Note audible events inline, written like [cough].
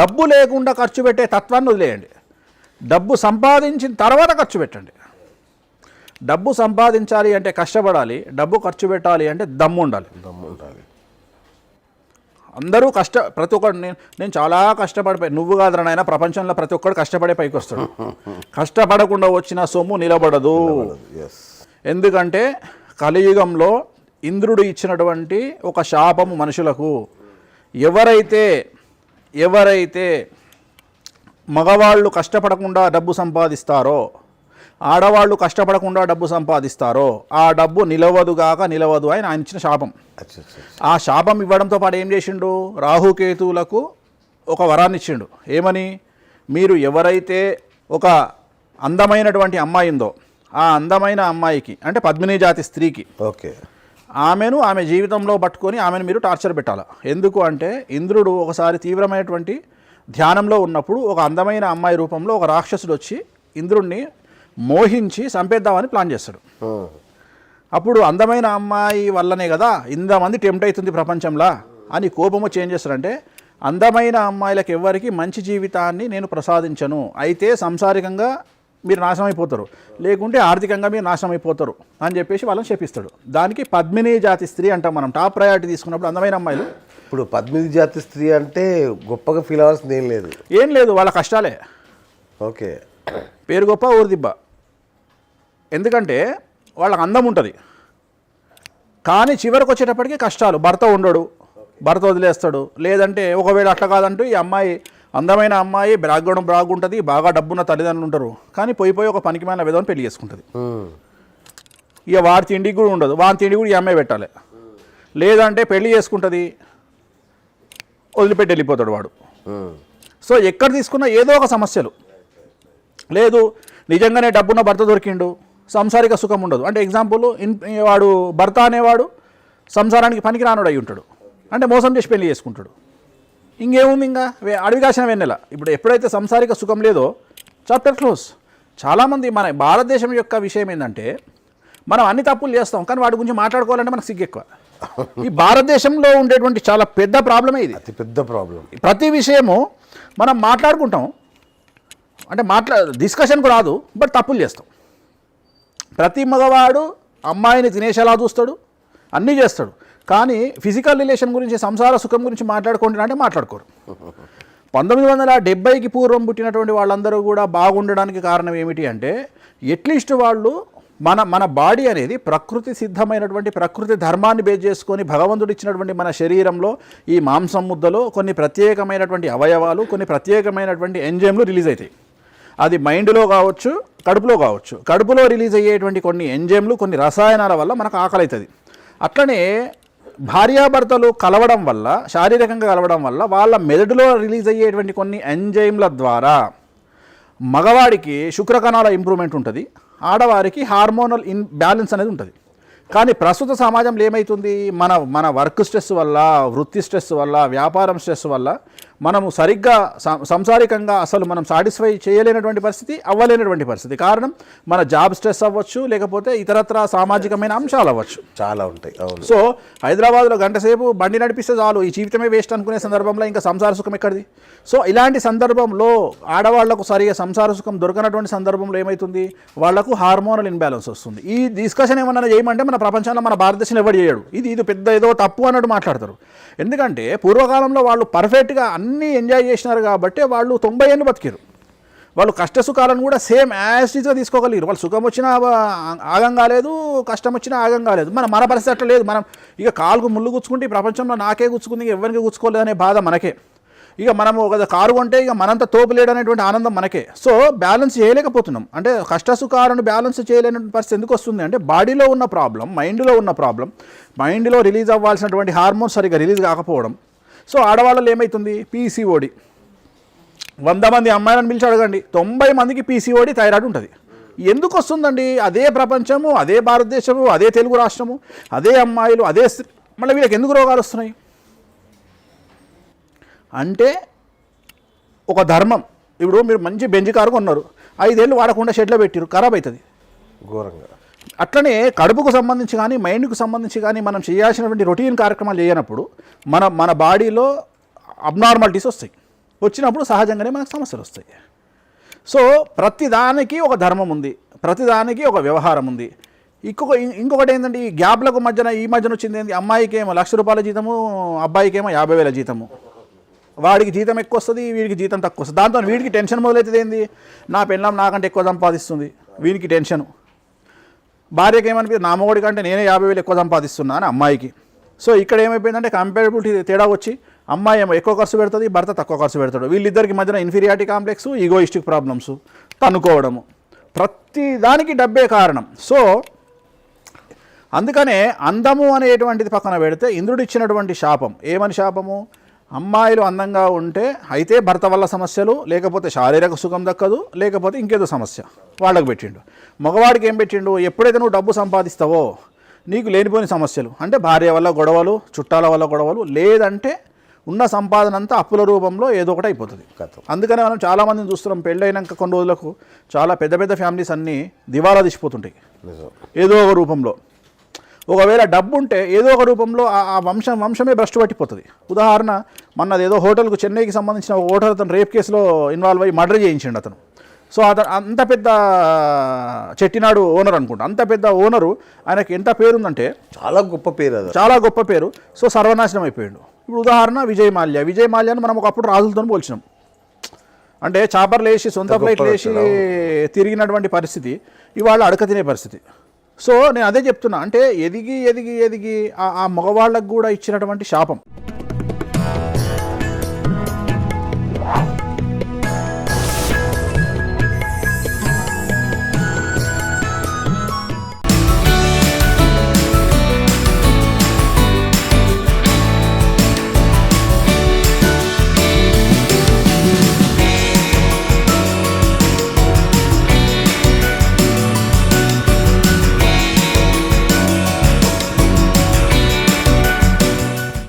డబ్బు లేకుండా ఖర్చు పెట్టే తత్వాన్ని వదిలేయండి. డబ్బు సంపాదించిన తర్వాత ఖర్చు పెట్టండి. డబ్బు సంపాదించాలి అంటే కష్టపడాలి డబ్బు ఖర్చు పెట్టాలి అంటే దమ్ము ఉండాలి దమ్ము ఉండాలి అందరూ కష్ట ప్రతి ఒక్కడు నేను నేను చాలా కష్టపడిపోయి నువ్వు కాదురా నాయన ప్రపంచంలో ప్రతి ఒక్కడు కష్టపడే పైకి వస్తాడు [laughs] కష్టపడకుండా వచ్చిన సొమ్ము నిలబడదు. ఎందుకంటే కలియుగంలో ఇంద్రుడు ఇచ్చినటువంటి ఒక శాపము మనుషులకు. ఎవరైతే ఎవరైతే మగవాళ్ళు కష్టపడకుండా డబ్బు సంపాదిస్తారో ఆడవాళ్ళు కష్టపడకుండా డబ్బు సంపాదిస్తారో ఆ డబ్బు నిలవదుగాక నిలవదు అని ఆయన ఇచ్చిన శాపం. ఆ శాపం ఇవ్వడంతో పాటు ఏం చేసిండు? రాహుకేతువులకు ఒక వరాన్ని ఇచ్చిండు. ఏమని? మీరు ఎవరైతే ఒక అందమైనటువంటి అమ్మాయి ఉందో ఆ అందమైన అమ్మాయికి అంటే పద్మిని జాతి స్త్రీకి ఓకే. ఆమెను ఆమె జీవితంలో పట్టుకొని ఆమెను మీరు టార్చర్ పెట్టాలి? ఎందుకు అంటే ఇంద్రుడు ఒకసారి తీవ్రమైనటువంటి ధ్యానంలో ఉన్నప్పుడు ఒక అందమైన అమ్మాయి రూపంలో ఒక రాక్షసుడు వచ్చి ఇంద్రుడిని మోహించి చంపేద్దామని ప్లాన్ చేస్తాడు. అప్పుడు అందమైన అమ్మాయి వల్లనే కదా ఇంతమంది టెంప్ట్ అవుతుంది ప్రపంచంలో అని కోపము చేంజ్ చేస్తారంటే అందమైన అమ్మాయిలకు ఎవ్వరికి మంచి జీవితాన్ని నేను ప్రసాదించను. అయితే సంసారికంగా మీరు నాశనం అయిపోతారు లేకుంటే ఆర్థికంగా మీరు నాశనం అయిపోతారు అని చెప్పేసి వాళ్ళని చెప్పిస్తాడు దానికి పద్మిని జాతి స్త్రీ అంటాం మనం. టాప్ ప్రయారిటీ తీసుకున్నప్పుడు అందమైన అమ్మాయిలు. ఇప్పుడు పద్మిది జాతి స్త్రీ అంటే గొప్పగా ఫీల్ అవ్వాల్సింది ఏం లేదు. ఏం లేదు వాళ్ళ కష్టాలే. ఓకే. పేరు గొప్ప ఊరు దిబ్బ. ఎందుకంటే వాళ్ళకి అందం ఉంటుంది. కానీ చివరికి వచ్చేటప్పటికి కష్టాలు. భర్త ఉండడు. భర్త వదిలేస్తాడు. లేదంటే ఒకవేళ అట్లా కాదంటూ ఈ అమ్మాయి అందమైన అమ్మాయి బ్యాక్గ్రౌండ్ బాగుంటుంది బాగా డబ్బున్న తల్లిదండ్రులు ఉంటారు. కానీ పోయి పోయి ఒక పనికిమాలిన విధవని పెళ్ళి చేసుకుంటుంది. ఇక వాడి తిండికి కూడా ఉండదు. వాని తిండి కూడా ఈ అమ్మాయి పెట్టాలి. లేదంటే పెళ్ళి చేసుకుంటుంది వదిలిపెట్టి వెళ్ళిపోతాడు వాడు. సో ఎక్కడ తీసుకున్నా ఏదో ఒక సమస్యలు. లేదు నిజంగానే డబ్బున్న భర్త దొరికిండు సంసారిక సుఖం ఉండదు. అంటే ఎగ్జాంపుల్ ఇన్ వాడు భర్త అనేవాడు సంసారానికి పనికి రానుడు అయి ఉంటాడు. అంటే మోసం చేసి పెళ్ళి చేసుకుంటాడు. ఇంకేముంది ఇంకా అడవి కాసిన వెన్నెల. ఇప్పుడు ఎప్పుడైతే సంసారిక సుఖం లేదో చాప్టర్ క్లోజ్. చాలామంది మన భారతదేశం యొక్క విషయం ఏంటంటే మనం అన్ని తప్పులు చేస్తాం కానీ వాటి గురించి మాట్లాడుకోవాలంటే మనకు సిగ్గు ఎక్కువ. ఈ భారతదేశంలో ఉండేటువంటి చాలా పెద్ద ప్రాబ్లమే ఇది. అతి పెద్ద ప్రాబ్లం. ప్రతి విషయము మనం మాట్లాడుకుంటాం. అంటే మాట్లా డిస్కషన్కు రాదు బట్ తప్పులు చేస్తాం. ప్రతి మగవాడు అమ్మాయిని తినేసేలా చూస్తాడు అన్నీ చేస్తాడు. కానీ ఫిజికల్ రిలేషన్ గురించి సంసార సుఖం గురించి మాట్లాడుకుంటున్నా అంటే మాట్లాడుకోరు. పంతొమ్మిది వందల డెబ్బైకి పూర్వం పుట్టినటువంటి వాళ్ళందరూ కూడా బాగుండడానికి కారణం ఏమిటి అంటే ఎట్లీస్ట్ వాళ్ళు మన మన బాడీ అనేది ప్రకృతి సిద్ధమైనటువంటి ప్రకృతి ధర్మాన్ని బేస్ చేసుకొని భగవంతుడు ఇచ్చినటువంటి మన శరీరంలో ఈ మాంసం ముద్దలో కొన్ని ప్రత్యేకమైనటువంటి అవయవాలు కొన్ని ప్రత్యేకమైనటువంటి ఎంజైమ్లు రిలీజ్ అవుతాయి. అది మైండ్లో కావచ్చు కడుపులో కావచ్చు. కడుపులో రిలీజ్ అయ్యేటువంటి కొన్ని ఎంజైమ్లు కొన్ని రసాయనాల వల్ల మనకు ఆకలి అవుతుంది. అట్లనే భార్యాభర్తలు కలవడం వల్ల శారీరకంగా కలవడం వల్ల వాళ్ళ మెదడులో రిలీజ్ అయ్యేటువంటి కొన్ని ఎంజైమ్ల ద్వారా మగవాడికి శుక్రకణాల ఇంప్రూవ్మెంట్ ఉంటుంది. ఆడవారికి హార్మోనల్ ఇన్ బ్యాలెన్స్ అనేది ఉంటుంది. కానీ ప్రస్తుత సమాజంలో ఏమవుతుంది మన మన వర్క్ స్ట్రెస్ వల్ల వృత్తి స్ట్రెస్ వల్ల వ్యాపారం స్ట్రెస్ వల్ల మనము సరిగ్గా సంసారికంగా అసలు మనం సాటిస్ఫై చేయలేనటువంటి పరిస్థితి అవ్వలేనటువంటి పరిస్థితి. కారణం మన జాబ్ స్ట్రెస్ అవ్వచ్చు లేకపోతే ఇతరత్ర సామాజికమైన అంశాలు అవ్వచ్చు చాలా ఉంటాయి. సో హైదరాబాద్లో గంట సేపు బండి నడిపిస్తే చాలు ఈ జీవితమే వేస్ట్ అనుకునే సందర్భంలో ఇంకా సంసార సుఖం ఎక్కడిది? సో ఇలాంటి సందర్భంలో ఆడవాళ్ళకు సరిగా సంసార సుఖం దొరకనటువంటి సందర్భంలో ఏమవుతుంది వాళ్ళకు హార్మోనల్ ఇన్బ్యాలెన్స్ వస్తుంది. ఈ డిస్కషన్ ఏమన్నా చేయమంటే మన ప్రపంచంలో మన భారతదేశంలో ఎవరు చేయడు? ఇది ఇది పెద్ద ఏదో తప్పు అన్నట్టు మాట్లాడతారు. ఎందుకంటే పూర్వకాలంలో వాళ్ళు పర్ఫెక్ట్గా అన్నీ అన్నీ ఎంజాయ్ చేసినారు కాబట్టి వాళ్ళు తొంభై ఏళ్ళు బతికారు వాళ్ళు కష్ట సుఖాలను కూడా సేమ్ యాసిడ్గా తీసుకోగలిగారు వాళ్ళు సుఖం వచ్చినా ఆగం కాలేదు కష్టం వచ్చినా ఆగం కాలేదు. మన మన పరిస్థితి అట్లా లేదు. మనం ఇక కాలుకు ముళ్ళు గుచ్చుకుంటే ఈ ప్రపంచంలో నాకే గుచ్చుకుంది ఇక ఎవరికి గుచ్చుకోలేదు అనే బాధ మనకే. ఇక మనం ఒక కారు కొంటే ఇక మనంత తోపు లేడనేటువంటి ఆనందం మనకే. సో బ్యాలెన్స్ చేయలేకపోతున్నాం. అంటే కష్ట సుఖాలను బ్యాలెన్స్ చేయలేని పరిస్థితి ఎందుకు వస్తుంది అంటే బాడీలో ఉన్న ప్రాబ్లం మైండ్లో ఉన్న ప్రాబ్లం మైండ్లో రిలీజ్ అవ్వాల్సినటువంటి హార్మోన్స్ సరిగ్గా రిలీజ్ కాకపోవడం సో ఆడవాళ్ళలో ఏమవుతుంది పీసీఓడి వంద మంది అమ్మాయిలను పిలిచి అడగండి. తొంభై మందికి పీసీఓడి థైరాయిడ్ ఉంటుంది. ఎందుకు వస్తుందండి? అదే ప్రపంచము అదే భారతదేశము అదే తెలుగు రాష్ట్రము అదే అమ్మాయిలు అదే స్త్రీ. మళ్ళీ వీళ్ళకి ఎందుకు రోగాలు వస్తున్నాయి? అంటే ఒక ధర్మం. ఇప్పుడు మీరు మంచి బెంజ్ కారు కొన్నారు. ఐదేళ్ళు వాడకుండా షెడ్లో పెట్టారు ఖరాబ్ అవుతుంది ఘోరంగా. అట్లనే కడుపుకు సంబంధించి కానీ మైండ్కు సంబంధించి కానీ మనం చేయాల్సినటువంటి రొటీన్ కార్యక్రమాలు చేయనప్పుడు మన మన బాడీలో అబ్నార్మాలిటీస్ వస్తాయి. వచ్చినప్పుడు సహజంగానే మనకు సమస్యలు వస్తాయి. సో ప్రతిదానికి ఒక ధర్మం ఉంది. ప్రతిదానికి ఒక వ్యవహారం ఉంది. ఇంకొక ఇంకొకటి ఏంటంటే ఈ గ్యాప్లకు మధ్యన ఈ మధ్యన వచ్చింది ఏంటి? అమ్మాయికి ఏమో లక్ష రూపాయల జీతము అబ్బాయికి ఏమో యాభై వేల జీతము. వాడికి జీతం ఎక్కువ వస్తుంది వీడికి జీతం తక్కువ వస్తుంది. దాంతో వీడికి టెన్షన్ మొదలవుతుంది ఏంది? నా పెళ్ళం నాకంటే ఎక్కువ సంపాదిస్తుంది. వీనికి టెన్షను. భార్యకి ఏమనిపిస్తుంది నా కంటే నేనే యాభై వేలు ఎక్కువ సంపాదిస్తున్నా అని అమ్మాయికి. సో ఇక్కడ ఏమైపోయిందంటే కంపేరబిలిటీ తేడా వచ్చి అమ్మాయి ఏమో ఎక్కువ ఖర్చు పెడుతుంది భర్త తక్కువ ఖర్చు పెడతాడు. వీళ్ళిద్దరికి మధ్యన ఇన్ఫీరియారిటీ కాంప్లెక్స్ ఈగోయిస్టిక్ ప్రాబ్లమ్స్ తనుకోవడము ప్రతి దానికి డబ్బే కారణం. సో అందుకనే అందము అనేటువంటిది పక్కన పెడితే ఇంద్రుడు ఇచ్చినటువంటి శాపం. ఏమని శాపము? అమ్మాయిలు అందంగా ఉంటే అయితే భర్త వల్ల సమస్యలు లేకపోతే శారీరక సుఖం దక్కదు లేకపోతే ఇంకేదో సమస్య వాళ్ళకి పెట్టిండు. మగవాడికి ఏం పెట్టిండు? ఎప్పుడైతే నువ్వు డబ్బు సంపాదిస్తావో నీకు లేనిపోని సమస్యలు అంటే భార్య వల్ల గొడవలు చుట్టాల వల్ల గొడవలు లేదంటే ఉన్న సంపాదన అంతా అప్పుల రూపంలో ఏదో ఒకటి అయిపోతుంది. అందుకనే మనం చాలామందిని చూస్తున్నాం పెళ్ళైనాక కొన్ని రోజులకు చాలా పెద్ద పెద్ద ఫ్యామిలీస్ అన్నీ దివాలా తీసిపోతుంటాయి. ఏదో ఒక రూపంలో. ఒకవేళ డబ్బు ఉంటే ఏదో ఒక రూపంలో ఆ వంశం వంశమే భ్రష్టు పట్టిపోతుంది. ఉదాహరణ మొన్నది ఏదో హోటల్కు చెన్నైకి సంబంధించిన ఒక హోటల్ అతను రేప్ కేసులో ఇన్వాల్వ్ అయ్యి మర్డర్ చేయించిండు అతను. సో అతను అంత పెద్ద చెట్టినాడు ఓనర్ అనుకుంటా. అంత పెద్ద ఓనరు ఆయనకి ఎంత పేరుందంటే చాలా గొప్ప పేరు అది. చాలా గొప్ప పేరు. సో సర్వనాశనం అయిపోయాడు. ఇప్పుడు ఉదాహరణ విజయ్ మాల్యా. విజయ్ మాల్యాను మనం ఒకప్పుడు రాజులతో పోల్చినాం. అంటే చాపర్లు వేసి సొంత ఫ్లైట్లు వేసి తిరిగినటువంటి పరిస్థితి ఇవాళ అడక తినే పరిస్థితి. సో నేను అదే చెప్తున్నా అంటే ఎదిగి ఎదిగి ఎదిగి ఆ- ఆ మగవాళ్ళకు కూడా ఇచ్చినటువంటి శాపం.